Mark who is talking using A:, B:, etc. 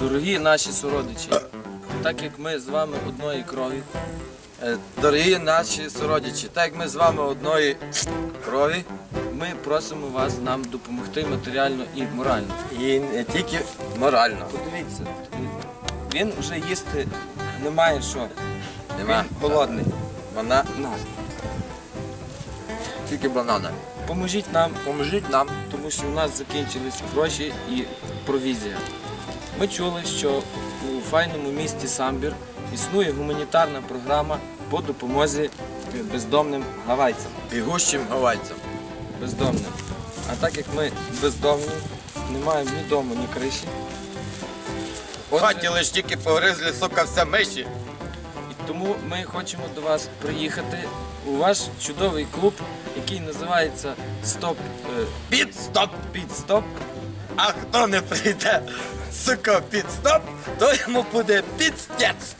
A: Дорогі наші сородичі, так як ми з вами одної крові,
B: Е, Дорогі наші сородичі, так як ми з вами одної крові,
A: ми просимо вас нам допомогти матеріально і морально.
B: і не тільки морально.
A: Подивіться, він вже їсти не має що.
B: Нема.
A: Він голодний.
B: Вона
A: На,
B: тільки банана.
A: Поможіть нам,
B: Поможіть нам.
A: тому що у нас закінчились гроші і провізія. Ми чули, що у файному місті Самбір існує гуманітарна програма по допомозі бездомним гавайцям.
B: Бігущим гавайцям.
A: Бездомним. А так як ми бездомні, не маємо ні дому, ні криші.
B: Хаті лиш тільки погризли, сука, все миші.
A: Тому ми хочемо до вас приїхати у ваш чудовий клуб, який називається Стоп е,
B: Під стоп!
A: Під Стоп.
B: А хто не прийде, сука, під стоп, то йому буде підстець.